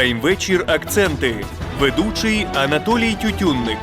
Прайм-вечір Акценти. Ведучий Анатолій Тютюнник.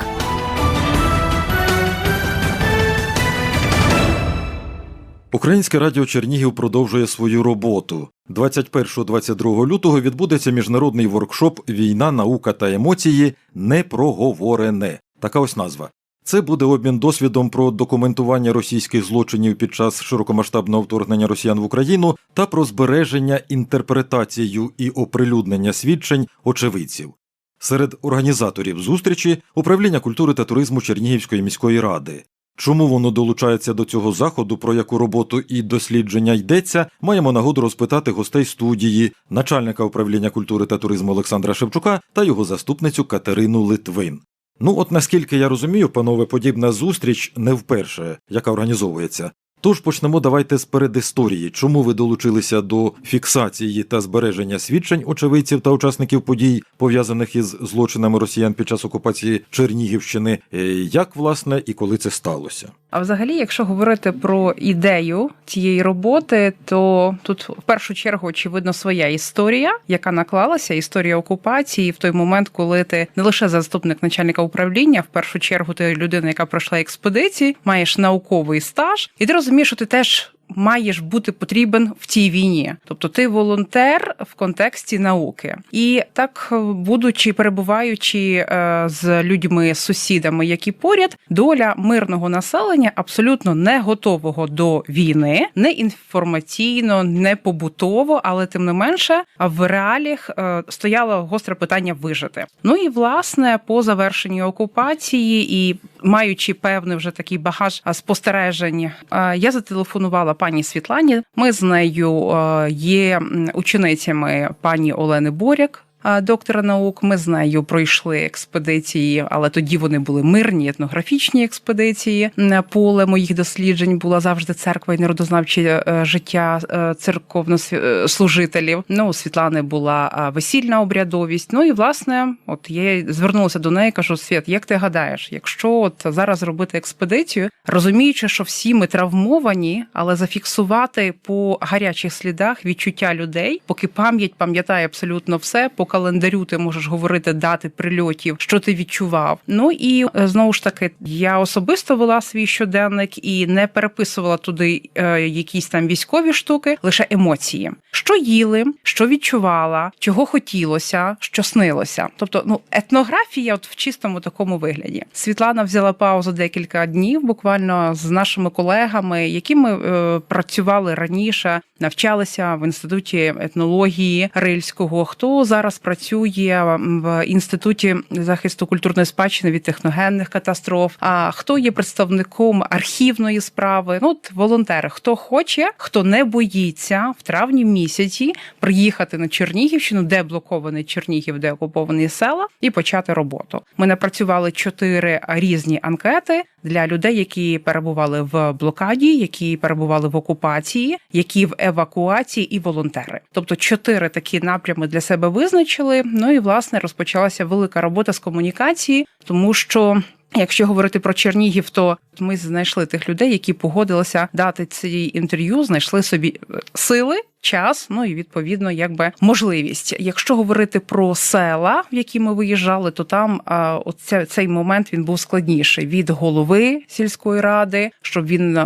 Українське радіо Чернігів продовжує свою роботу. 21-22 лютого відбудеться міжнародний воркшоп Війна, наука та емоції непроговорене. Така ось назва. Це буде обмін досвідом про документування російських злочинів під час широкомасштабного вторгнення росіян в Україну та про збереження інтерпретацією і оприлюднення свідчень очевидців. Серед організаторів зустрічі управління культури та туризму Чернігівської міської ради. Чому воно долучається до цього заходу, про яку роботу і дослідження йдеться, маємо нагоду розпитати гостей студії, начальника управління культури та туризму Олександра Шевчука та його заступницю Катерину Литвин. Ну, от наскільки я розумію, панове, подібна зустріч не вперше, яка організовується. Тож почнемо давайте з передісторії. Чому ви долучилися до фіксації та збереження свідчень очевидців та учасників подій, пов'язаних із злочинами росіян під час окупації Чернігівщини? Е, Як власне і коли це сталося? А взагалі, якщо говорити про ідею цієї роботи, то тут в першу чергу очевидно своя історія, яка наклалася, історія окупації в той момент, коли ти не лише заступник начальника управління, в першу чергу ти людина, яка пройшла експедиції, маєш науковий стаж, і ти розумієш, що ти теж. Маєш бути потрібен в цій війні, тобто ти волонтер в контексті науки, і так, будучи перебуваючи е, з людьми, з сусідами, які поряд, доля мирного населення абсолютно не готового до війни, не інформаційно, не побутово, але тим не менше в реаліях е, стояло гостре питання вижити. Ну і власне по завершенні окупації і маючи певний вже такий багаж е, спостережень, я зателефонувала пані Світлані. Ми з нею е, є ученицями пані Олени Боряк. Е, Доктора наук, ми з нею пройшли експедиції, але тоді вони були мирні етнографічні експедиції. Поле моїх досліджень була завжди церква і народознавче е, життя церковнослужителів. Ну, у Світлани була е, весільна обрядовість. Ну і власне, от я звернулася до неї, кажу: Світ, як ти гадаєш, якщо от зараз робити експедицію, розуміючи, що всі ми травмовані, але зафіксувати по гарячих слідах відчуття людей, поки пам'ять пам'ятає абсолютно все, по календарю ти можеш говорити дати прильотів, що ти відчував. Ну і е, знову ж таки, я особисто вела свій щоденник і не переписувала туди е, якісь там військові штуки, лише емоції, що їли, що відчувала, чого хотілося, що снилося. Тобто, ну етнографія, от в чистому такому вигляді. Світлана взяла паузу декілька днів, буквально з нашими колегами, які ми е, працювали раніше, навчалися в інституті етнології Рильського. Хто зараз працює в інституті захисту культурної спадщини від техногенних катастроф? А хто є представником архівної справи? Ну, от волонтери, хто хоче, хто не боїться в травні місяці приїхати на Чернігівщину, де блокований Чернігів, де окуповані села, і почати роботу. Ми напрацювали чотири різні анкети для людей, які перебували в блокаді, які перебували в окупації, які в евакуації, і волонтери. Тобто чотири такі напрями для себе визначили. Ну і власне розпочалася велика робота з комунікації, тому що. Якщо говорити про Чернігів, то ми знайшли тих людей, які погодилися дати ці інтерв'ю, знайшли собі е, сили, час, ну і відповідно, якби можливість. Якщо говорити про села, в які ми виїжджали, то там оця, цей момент він був складніший від голови сільської ради, щоб він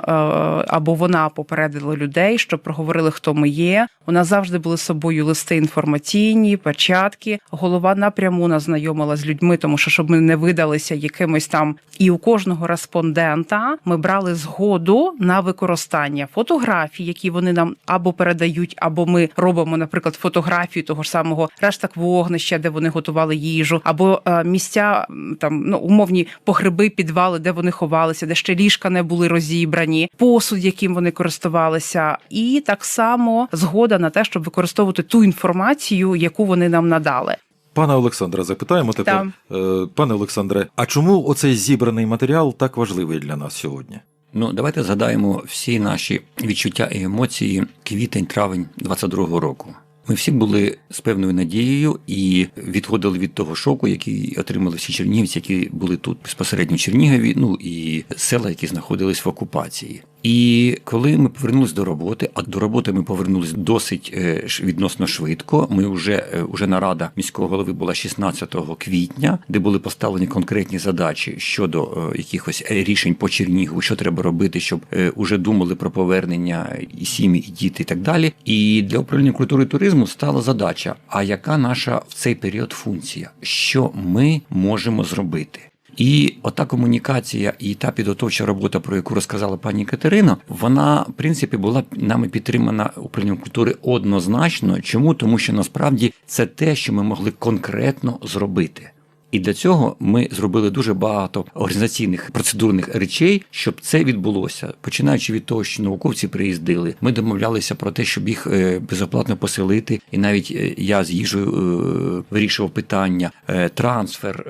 або вона попередила людей, щоб проговорили, хто ми є. У нас завжди були з собою листи інформаційні, печатки. Голова напряму нас знайомила з людьми, тому що щоб ми не видалися якимось там. І у кожного респондента ми брали згоду на використання фотографій, які вони нам або передають, або ми робимо, наприклад, фотографію того ж самого рештак вогнища, де вони готували їжу, або е, місця там ну умовні погреби, підвали, де вони ховалися, де ще ліжка не були розібрані, посуд, яким вони користувалися, і так само згода на те, щоб використовувати ту інформацію, яку вони нам надали. Пана Олександра, запитаємо тепер. Е, Пане Олександре, а чому оцей зібраний матеріал так важливий для нас сьогодні? Ну, давайте згадаємо всі наші відчуття і емоції квітень-травень 22-го року. Ми всі були з певною надією і відходили від того шоку, який отримали всі чернігівці, які були тут безпосередньо в Чернігові, ну і села, які знаходились в окупації. І коли ми повернулися до роботи, а до роботи ми повернулися досить е, відносно швидко. Ми вже е, уже нарада міського голови була 16 квітня, де були поставлені конкретні задачі щодо е, якихось рішень по Чернігову, що треба робити, щоб уже думали про повернення і сім'ї, і діти, і так далі. І для управління культури і туризму стала задача: а яка наша в цей період функція? Що ми можемо зробити? І ота комунікація і та підготовча робота, про яку розказала пані Катерина, вона в принципі була нами підтримана управлінням культури однозначно. Чому? Тому що насправді це те, що ми могли конкретно зробити. І для цього ми зробили дуже багато організаційних процедурних речей, щоб це відбулося. Починаючи від того, що науковці приїздили, ми домовлялися про те, щоб їх е, безоплатно поселити. І навіть е, я з їжею е, вирішував питання, трансфер,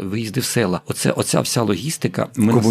виїзди в села. Оце оця вся логістика. Ми нас-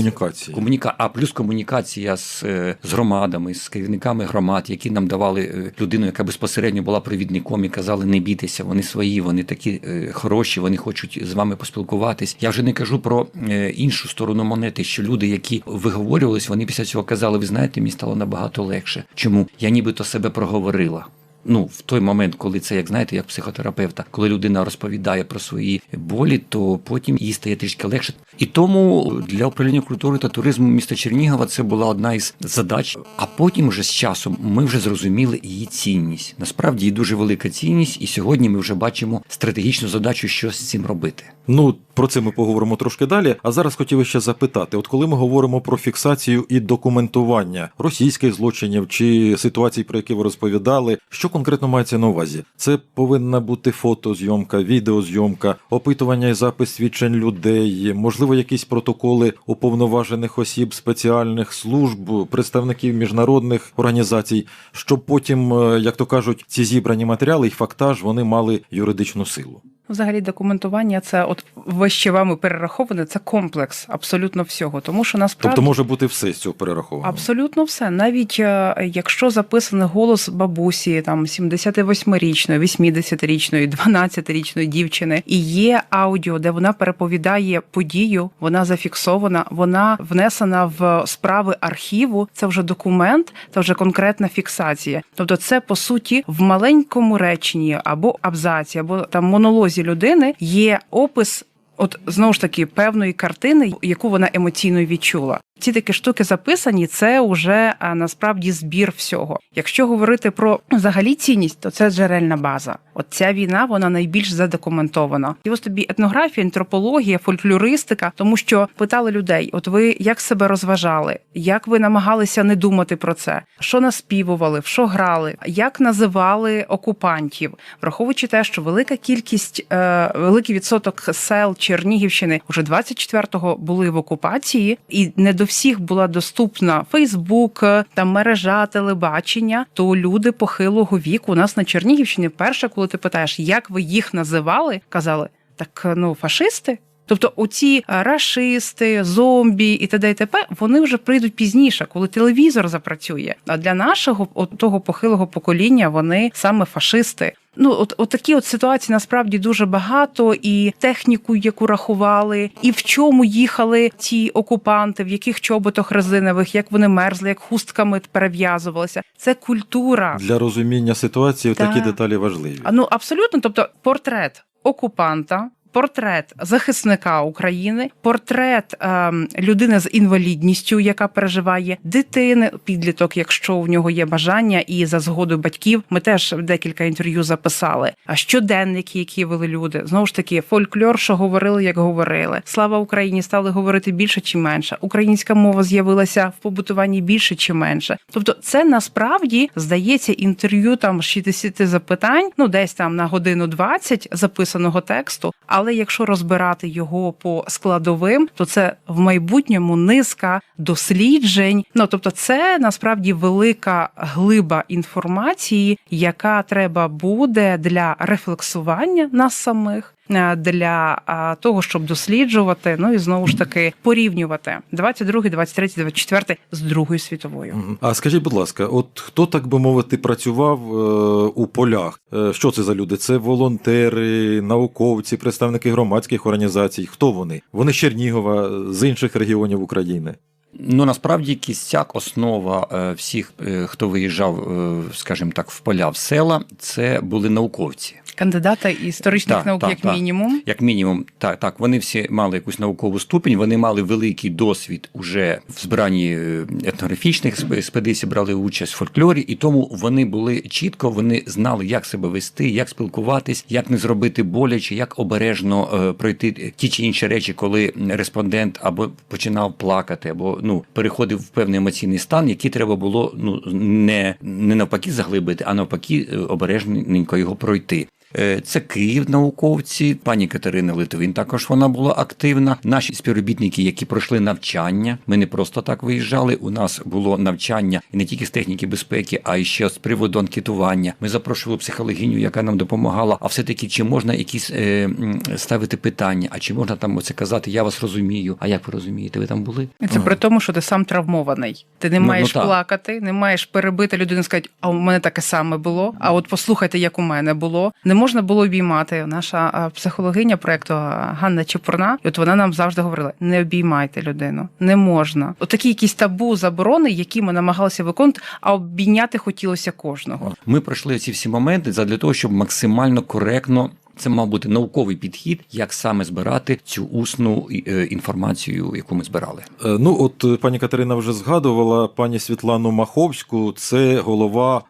Комуніка... А плюс комунікація з, з громадами, з керівниками громад, які нам давали людину, яка безпосередньо була провідником і казали, не бійтеся, вони свої, вони такі хороші, вони хочуть з вами поспілкуватись. Я вже не кажу про е, іншу сторону монети, що люди, які виговорювались, вони після цього казали, ви знаєте, мені стало набагато легше. Чому? Я нібито себе проговорила. Ну, в той момент, коли це, як знаєте, як психотерапевта, коли людина розповідає про свої болі, то потім їй стає трішки легше. І тому для управління культури та туризму міста Чернігова це була одна із задач. А потім, вже з часом, ми вже зрозуміли її цінність. Насправді її дуже велика цінність, і сьогодні ми вже бачимо стратегічну задачу, що з цим робити. Ну, про це ми поговоримо трошки далі. А зараз хотів ще запитати: от коли ми говоримо про фіксацію і документування російських злочинів чи ситуацій, про які ви розповідали, що конкретно мається на увазі? Це повинна бути фотозйомка, відеозйомка, опитування і запис свідчень людей, можливо, якісь протоколи уповноважених осіб, спеціальних служб, представників міжнародних організацій, щоб потім, е, як то кажуть, ці зібрані матеріали і фактаж вони мали юридичну силу. Взагалі, документування це от вище вами перераховане, це комплекс абсолютно всього. Тому що насправді Тобто може бути все з цього перераховано. Абсолютно все. Навіть е, якщо записаний голос бабусі, там 78-річної, 80-річної, 12-річної дівчини, і є аудіо, де вона переповідає подію, вона зафіксована, вона внесена в справи архіву. Це вже документ, це вже конкретна фіксація. Тобто, це по суті в маленькому реченні або абзаці, або там монолозі людини є опис. От знову ж таки певної картини, яку вона емоційно відчула. Ці такі штуки записані, це вже а, насправді збір всього. Якщо говорити про взагалі цінність, то це джерельна база. От ця війна вона найбільш задокументована. І ось тобі етнографія, антропологія, фольклористика, тому що питали людей: от ви як себе розважали, як ви намагалися не думати про це, що наспівували, в що грали, як називали окупантів, враховуючи те, що велика кількість, е, великий відсоток сел Чернігівщини вже 24-го були в окупації, і не до всіх була доступна Фейсбук, там мережа телебачення. То люди похилого віку у нас на Чернігівщині, перше, коли ти питаєш, як ви їх називали, казали так, ну фашисти. Тобто оці е, рашисти, зомбі і т.д. і т.п. вони вже прийдуть пізніше, коли телевізор запрацює. А для нашого того похилого покоління вони саме фашисти. Ну, от, от такі от ситуації насправді дуже багато, і техніку, яку рахували, і в чому їхали ті окупанти, в яких чоботах резинових, як вони мерзли, як хустками перев'язувалися. Це культура. Для розуміння ситуації Так. такі деталі важливі. А ну абсолютно, тобто портрет окупанта. Портрет захисника України, портрет ем, людини з інвалідністю, яка переживає дитини, підліток, якщо в нього є бажання, і за згодою батьків ми теж декілька інтерв'ю записали. А щоденники, які вели люди, знову ж таки, фольклор, що говорили, як говорили. Слава Україні стали говорити більше чи менше. Українська мова з'явилася в побутуванні більше чи менше. Тобто, це насправді здається інтерв'ю там з 60 запитань, ну десь там на годину 20 записаного тексту. Але якщо розбирати його по складовим, то це в майбутньому низка досліджень. Ну тобто, це насправді велика глиба інформації, яка треба буде для рефлексування нас самих. Е, Для того щоб досліджувати, ну і знову ж таки порівнювати 22, 23, 24 з Другою світовою. А скажіть, будь ласка, от хто так би мовити працював е, у полях? Е, що це за люди? Це волонтери, науковці, представники громадських організацій. Хто вони? Вони з Чернігова, з інших регіонів України. Ну насправді кістяк, основа е, всіх, е, хто виїжджав, е, скажімо так, в поля в села, це були науковці. Кандидата історичних Так, наук, так, як так. мінімум. Як мінімум, так, так, вони всі мали якусь наукову ступінь, вони мали великий досвід уже в збиранні е, етнографічних експ- експедицій, брали участь в фольклорі, і тому вони були чітко, вони знали, як себе вести, як спілкуватись, як не зробити боляче, як обережно пройти ті чи інші речі, коли респондент або починав плакати, або ну переходив в певний емоційний стан, який треба було ну не, не навпаки заглибити, а навпаки е, обережненько його пройти. Е, Це Київ науковці, пані Катерина Литвин також вона була активна. Наші співробітники, які пройшли навчання. Ми не просто так виїжджали. У нас було навчання не тільки з техніки безпеки, а й ще з приводу анкетування. Ми запрошували психологиню, яка нам допомагала. А все таки, чи можна якісь е, ставити питання? А чи можна там оце казати? Я вас розумію. А як ви розумієте? Ви там були? Це Ага. при тому, що ти сам травмований. Ти не Ну, маєш ну, плакати, не маєш перебити людину, і сказати, а у мене таке саме було. А от послухайте, як у мене було. Не можна було обіймати. Наша психологиня проекту Ганна Чепурна, і от вона нам завжди говорила: не обіймайте людину, не можна. От такі якісь табу заборони, які ми намагалися виконувати, а обійняти хотілося кожного. Ми пройшли ці всі моменти для того, щоб максимально коректно. Це мав бути науковий підхід, як саме збирати цю усну е, інформацію, яку ми збирали. Е, Ну, от е, пані Катерина вже згадувала пані Світлану Маховську, це голова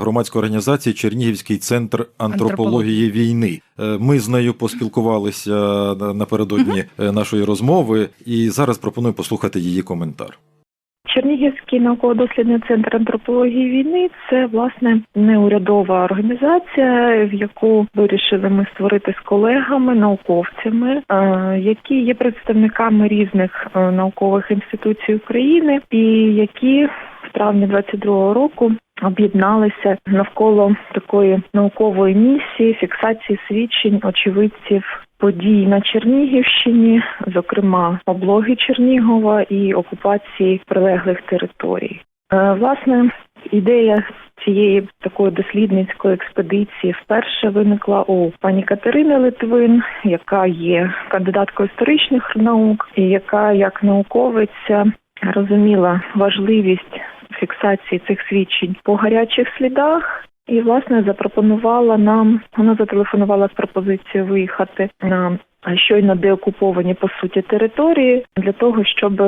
громадської організації Чернігівський центр антропології війни. Ми з нею поспілкувалися напередодні нашої розмови, і зараз пропоную послухати її коментар. Чернігівський науково-дослідний центр антропології війни. Це власне неурядова організація, в яку вирішили ми створити з колегами, науковцями, е, які є представниками різних е, наукових інституцій України, і які в травні 22-го року об'єдналися навколо такої наукової місії фіксації свідчень очевидців подій на Чернігівщині, зокрема облоги Чернігова і окупації прилеглих територій. Е, Власне, ідея цієї такої дослідницької експедиції вперше виникла у пані Катерини Литвин, яка є кандидаткою історичних наук, і яка як науковиця розуміла важливість фіксації цих свідчень по гарячих слідах. І власне запропонувала нам. Вона зателефонувала з пропозицією виїхати на щойно деокуповані по суті території для того, щоб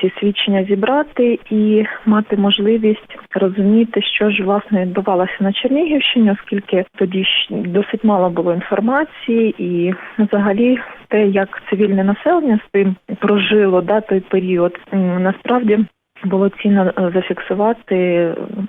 ці свідчення зібрати і мати можливість розуміти, що ж власне відбувалося на Чернігівщині, оскільки тоді ж досить мало було інформації, і взагалі те, як цивільне населення з тим прожило да той період, насправді було цінно е, зафіксувати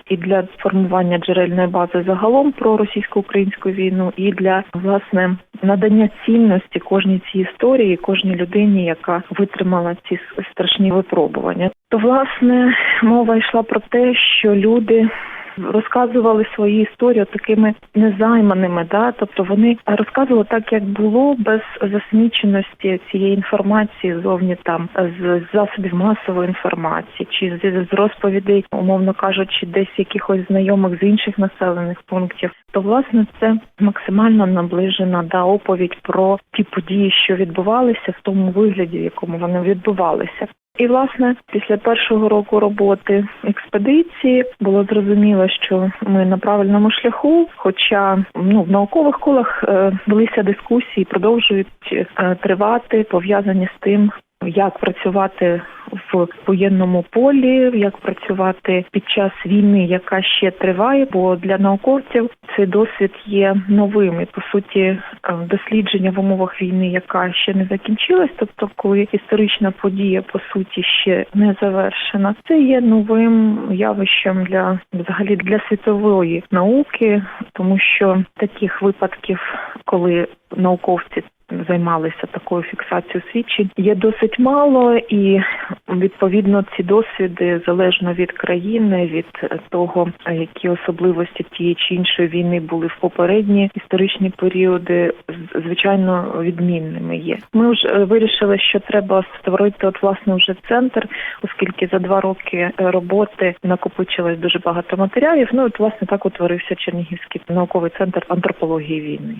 і для формування джерельної бази загалом про російсько-українську війну, і для власне надання цінності кожній цій історії, кожній людині, яка витримала ці страшні випробування. То власне мова йшла про те, що люди. Розказували свої історії такими незайманими, да, тобто вони розказували так, як було, без засміченості цієї інформації зовні там з засобів масової інформації, чи з, розповідей, умовно кажучи, десь якихось знайомих з інших населених пунктів. То власне це максимально наближена да оповідь про ті події, що відбувалися в тому вигляді, в якому вони відбувалися. І власне після першого року роботи експедиції було зрозуміло, що ми на правильному шляху. Хоча ну в наукових колах е, велися дискусії, продовжують е, тривати, пов'язані з тим, як працювати в воєнному полі, як працювати під час війни, яка ще триває, бо для науковців цей досвід є новим. І по суті дослідження в умовах війни, яка ще не закінчилась, тобто коли історична подія по суті ще не завершена, це є новим явищем для взагалі для світової науки, тому що таких випадків, коли науковці займалися такою фіксацією свідчень, є досить мало, і відповідно ці досвіди залежно від країни, від того, які особливості тієї чи іншої війни були в попередні історичні періоди, звичайно відмінними є. Ми вже е, вирішили, що треба створити от власне вже центр, оскільки за два роки е, роботи накопичилось дуже багато матеріалів. Ну от власне так утворився Чернігівський науковий центр антропології війни.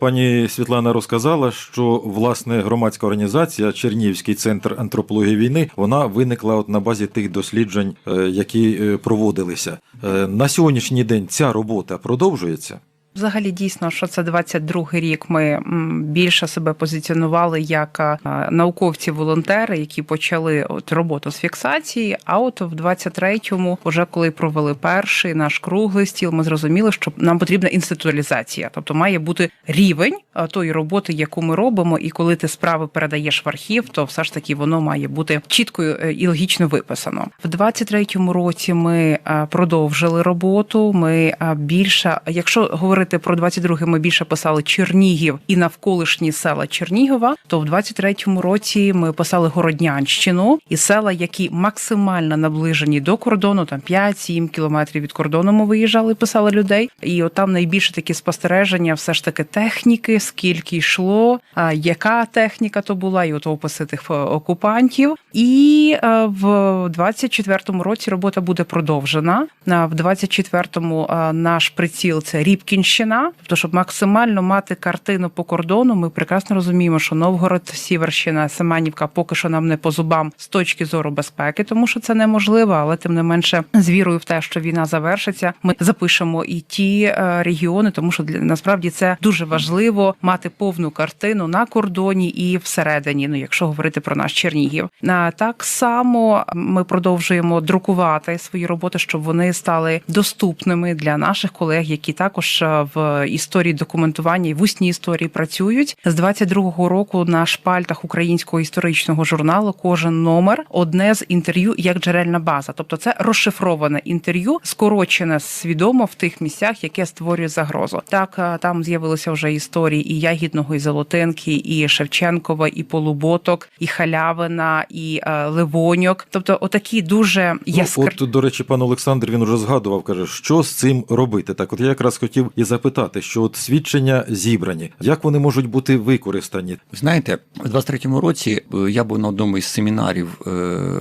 Пані Світлана розказала, що власне громадська організація Чернігівський центр антропології війни вона виникла от на базі тих досліджень, е, які е, проводилися. Е, На сьогоднішній день ця робота продовжується. Взагалі дійсно, що це 22-й рік. Ми більше себе позиціонували як науковці-волонтери, які почали от роботу з фіксації. А от в 23-му, вже коли провели перший наш круглий стіл, ми зрозуміли, що нам потрібна інституалізація, тобто має бути рівень тої роботи, яку ми робимо. І коли ти справи передаєш в архів, то все ж таки воно має бути чітко е, і логічно виписано. В 23-му році ми продовжили роботу. Ми більше, якщо говорити про 22-й, ми більше писали Чернігів і навколишні села Чернігова. То в 23-му році ми писали Городнянщину і села, які максимально наближені до кордону, там 5-7 кілометрів від кордону. Ми виїжджали, писали людей. І от там найбільше такі спостереження, все ж таки техніки, скільки йшло, яка техніка то була, і от описи тих е, окупантів. І е, в 24-му році робота буде продовжена. В 24-му е, наш приціл це Рібкінщина. Тобто, щоб максимально мати картину по кордону, ми прекрасно розуміємо, що Новгород, Сіверщина, Семенівка поки що нам не по зубам з точки зору безпеки, тому що це неможливо, але тим не менше з вірою в те, що війна завершиться, ми запишемо і ті е, регіони, тому що для насправді це дуже важливо мати повну картину на кордоні і всередині. Ну, якщо говорити про наш Чернігів, так само ми продовжуємо друкувати свої роботи, щоб вони стали доступними для наших колег, які також е, в історії документування і в усній історії працюють. З 22-го року на шпальтах українського історичного журналу кожен номер одне з інтерв'ю як джерельна база, тобто це розшифроване інтерв'ю, скорочене свідомо в тих місцях, яке створює загрозу. Так е, там з'явилися вже історії і Ягідного, і Золотинки, і Шевченкова, і Полуботок, і Халявина, і е, Ливоньок. Тобто, отакі дуже яскраві. Ну, от, до речі, пан Олександр він вже згадував, каже, що з цим робити. Так, от я якраз хотів і запитати, що от свідчення зібрані, як вони можуть бути використані? Знаєте, у 23-му році е, я був на одному із семінарів, е,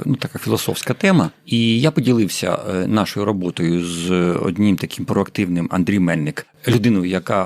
ну така філософська тема, і я поділився е, нашою роботою з одним таким проактивним Андрій Мельник, людиною, яка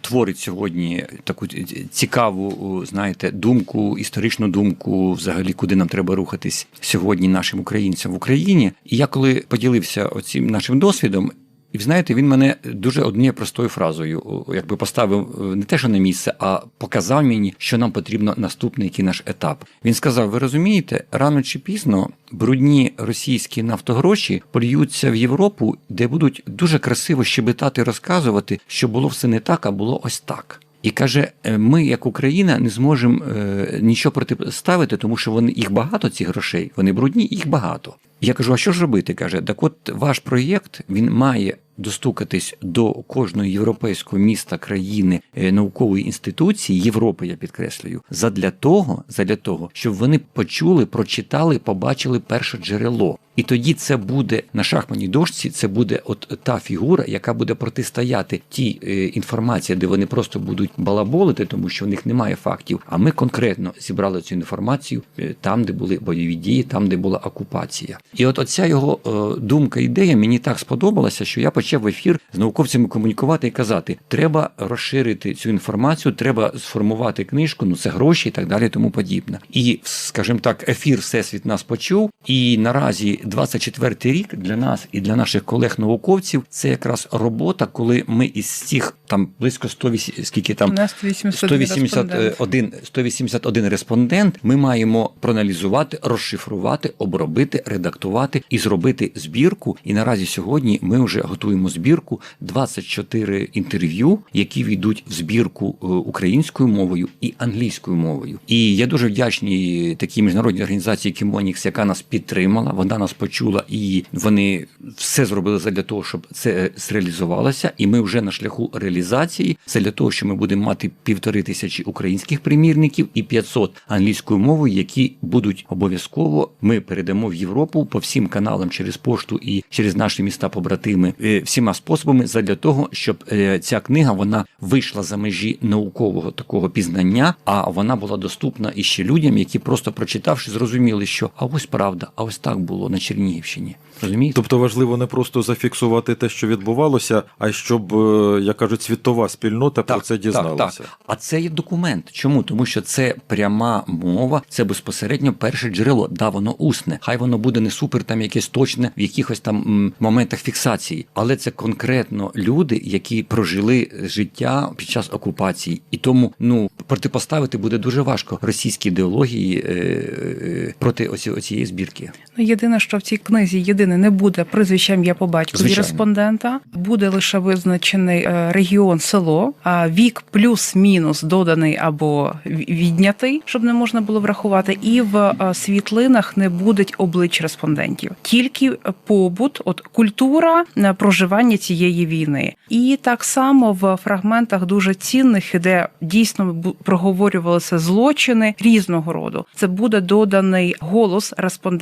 творить сьогодні таку цікаву, знаєте, думку, історичну думку, взагалі, куди нам треба рухатись сьогодні нашим українцям в Україні. І я коли поділився оцим нашим досвідом. І знаєте, він мене дуже однією простою фразою, якби поставив е, не те, що на місце, а показав мені, що нам потрібно наступний який наш етап. Він сказав: Ви розумієте, рано чи пізно брудні російські нафтогроші польються в Європу, де будуть дуже красиво щебетати, розказувати, що було все не так, а було ось так. І каже: «Е, ми, як Україна, не зможемо е, нічого протиставити, тому що вони їх багато, ці грошей, вони брудні, їх багато. Я кажу, а що ж робити? каже, так от ваш проєкт він має достукатись до кожного європейського міста, країни, е, наукової інституції Європи, я підкреслюю, задля того, задля того, щоб вони почули, прочитали, побачили перше джерело. І тоді це буде на шахматній дошці, це буде от та фігура, яка буде протистояти тій е, інформації, де вони просто будуть балаболити, тому що в них немає фактів. А ми конкретно зібрали цю інформацію е, там, де були бойові дії, там, де була окупація. І от оця його е, думка, ідея мені так сподобалася, що я почав в ефір з науковцями комунікувати і казати: треба розширити цю інформацію, треба сформувати книжку, ну це гроші і так далі, тому подібне. І, скажімо так, ефір Всесвіт нас почув. І наразі 24-й рік для нас і для наших колег-науковців це якраз робота, коли ми із цих там близько 180, скільки там У нас 181 181, 181 респондент. Ми маємо проаналізувати, розшифрувати, обробити, редактувати і зробити збірку. І наразі сьогодні ми вже готуємо збірку 24 інтерв'ю, які війдуть в збірку е, українською мовою і англійською мовою. І я дуже вдячний такій міжнародній організації Кімонікс, яка нас підтримала. Вона нас почула, і вони все зробили для того, щоб це зреалізувалося. І ми вже на шляху реалізації. Це для того, що ми будемо мати півтори тисячі українських примірників і 500 англійською мовою, які будуть обов'язково. Ми передамо в Європу по всім каналам через пошту і через наші міста побратими е, всіма способами задля того, щоб е, ця книга вона вийшла за межі наукового такого пізнання, а вона була доступна іще людям, які просто прочитавши, зрозуміли, що а ось правда. Спільнота. А ось так було на Чернігівщині. Розумієте? Тобто важливо не просто зафіксувати те, що відбувалося, а щоб, е, як кажуть, світова спільнота про це дізналася. Так, так. А це є документ. Чому? Тому що це пряма мова, це безпосередньо перше джерело. Да, воно усне. Хай воно буде не супер, там якесь точне в якихось там моментах фіксації, але це конкретно люди, які прожили життя під час окупації, і тому ну протипоставити буде дуже важко російській ідеології е, е, проти оці, оцієї збірки. Ну, єдине, що в цій книзі єдине не буде прізвища ім'я по батькові респондента, буде лише визначений е, регіон, село, а вік плюс-мінус доданий або віднятий, щоб не можна було врахувати. І в е, світлинах не будуть облич респондентів, тільки побут, от культура е, проживання цієї війни. І так само в фрагментах дуже цінних, де дійсно проговорювалися злочини різного роду. Це буде доданий голос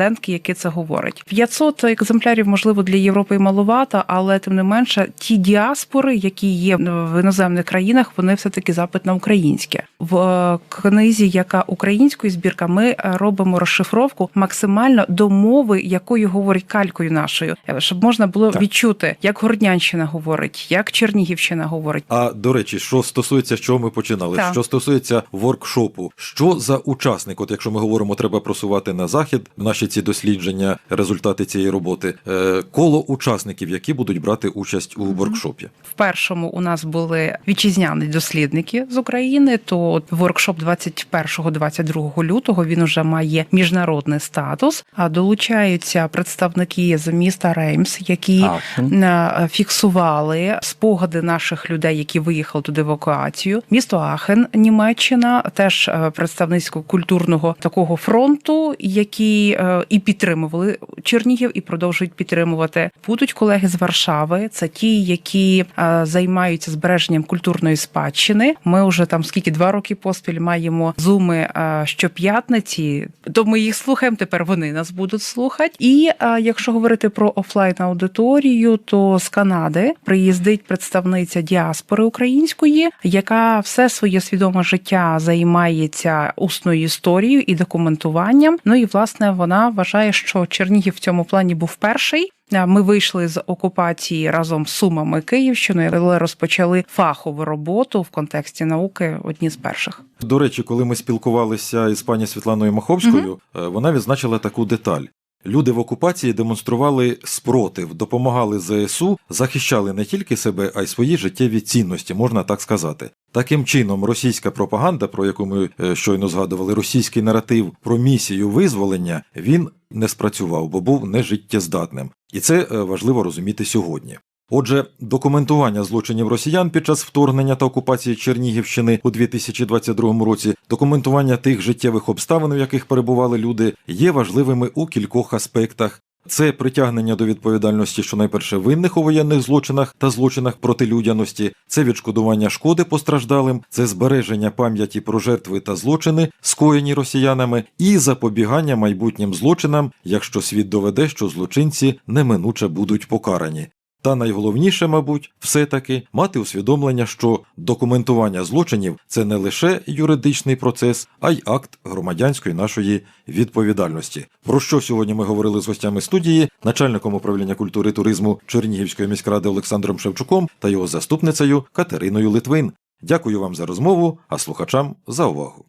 респондентки, який це говорить. 500 екземплярів, можливо, для Європи і маловато, але тим не менше, ті діаспори, які є в іноземних країнах, вони все таки запит на українське. В е, книзі, яка українською збірка, ми е, робимо розшифровку максимально до мови, якою говорить калькою нашою, е, щоб можна було Так. відчути, як Горднянщина говорить, як Чернігівщина говорить. А до речі, що стосується, чого ми починали, Так. що стосується воркшопу, що за учасник, от якщо ми говоримо, треба просувати на захід наші ці дослідження, результати цієї роботи, е, коло учасників, які будуть брати участь у воркшопі. В першому у нас були вітчизняні дослідники з України. То воркшоп 21-22 лютого він уже має міжнародний статус. А долучаються представники з міста Реймс, які Ахен. фіксували спогади наших людей, які виїхали туди в евакуацію. Місто Ахен, Німеччина, теж е, представницько культурного такого фронту, які і підтримували Чернігів, і продовжують підтримувати. Будуть колеги з Варшави. Це ті, які е, займаються збереженням культурної спадщини. Ми вже там скільки два роки поспіль маємо зуми е, щоп'ятниці. То ми їх слухаємо. Тепер вони нас будуть слухати. І е, якщо говорити про офлайн аудиторію, то з Канади приїздить представниця діаспори української, яка все своє свідоме життя займається усною історією і документуванням. Ну і власне вона вважає, що Чернігів в цьому плані був перший. Ми вийшли з окупації разом з Сумами Київщиною, але розпочали фахову роботу в контексті науки одні з перших. До речі, коли ми спілкувалися із пані Світланою Маховською, угу. вона відзначила таку деталь. Люди в окупації демонстрували спротив, допомагали ЗСУ, захищали не тільки себе, а й свої життєві цінності, можна так сказати. Таким чином, російська пропаганда, про яку ми е, щойно згадували, російський наратив про місію визволення, він не спрацював, бо був нежиттєздатним. І це е, важливо розуміти сьогодні. Отже, документування злочинів росіян під час вторгнення та окупації Чернігівщини у 2022 році, документування тих життєвих обставин, в яких перебували люди, є важливими у кількох аспектах. Це притягнення до відповідальності щонайперше винних у воєнних злочинах та злочинах проти людяності, це відшкодування шкоди постраждалим, це збереження пам'яті про жертви та злочини, скоєні росіянами, і запобігання майбутнім злочинам, якщо світ доведе, що злочинці неминуче будуть покарані. Та найголовніше, мабуть, все-таки мати усвідомлення, що документування злочинів це не лише юридичний процес, а й акт громадянської нашої відповідальності. Про що сьогодні ми говорили з гостями студії, начальником управління культури і туризму Чернігівської міськради Олександром Шевчуком та його заступницею Катериною Литвин. Дякую вам за розмову, а слухачам за увагу.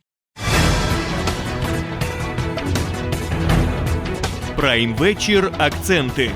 Прайм вечір. Акценти.